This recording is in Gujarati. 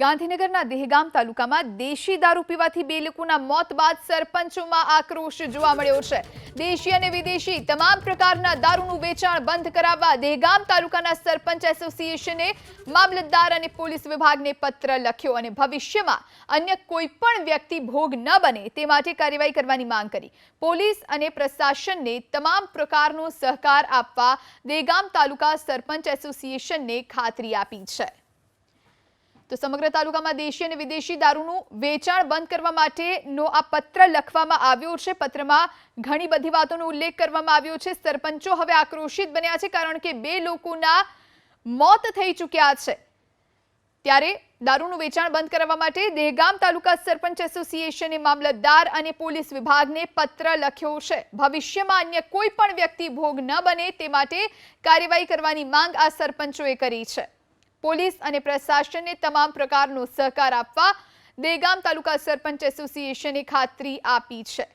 ગાંધીનગરના દેહગામ તાલુકામાં દેશી દારૂ પીવાથી બે લોકોના મોત બાદ સરપંચોમાં આક્રોશ જોવા મળ્યો છે. દેશી અને વિદેશી તમામ પ્રકારના દારૂનું વેચાણ બંધ કરાવવા દેહગામ તાલુકાના સરપંચ એસોસિએશને મામલતદાર અને પોલીસ વિભાગને પત્ર લખ્યો અને ભવિષ્યમાં અન્ય કોઈ પણ વ્યક્તિ ભોગ ન બને તે માટે કાર્યવાહી કરવાની માંગ કરી. પોલીસ અને પ્રશાસનને તમામ પ્રકારનો સહકાર આપવા દેહગામ તાલુકા સરપંચ એસોસિએશનને ખાતરી આપી છે. તો સમગ્ર તાલુકામાં દેશી અને વિદેશી દારૂનું વેચાણ બંધ કરવા માટેનો આ પત્ર લખવામાં આવ્યો છે. પત્રમાં ઘણી બધી વાતોનો ઉલ્લેખ કરવામાં આવ્યો છે. સરપંચો હવે આક્રોશિત બન્યા છે કારણ કે બે લોકોના મોત થઈ ચૂક્યા છે. ત્યારે દારૂનું વેચાણ બંધ કરવા માટે દહેગામ તાલુકા સરપંચ એસોસિએશને મામલતદાર અને પોલીસ વિભાગને પત્ર લખ્યો છે. ભવિષ્યમાં અન્ય કોઈ પણ વ્યક્તિ ભોગ ન બને તે માટે કાર્યવાહી કરવાની માંગ આ સરપંચોએ કરી છે. પોલીસ અને પ્રશાસનને તમામ પ્રકારનો સહકાર આપવા દેગામ તાલુકા સરપંચ એસોસિએશને ખાતરી આપી છે.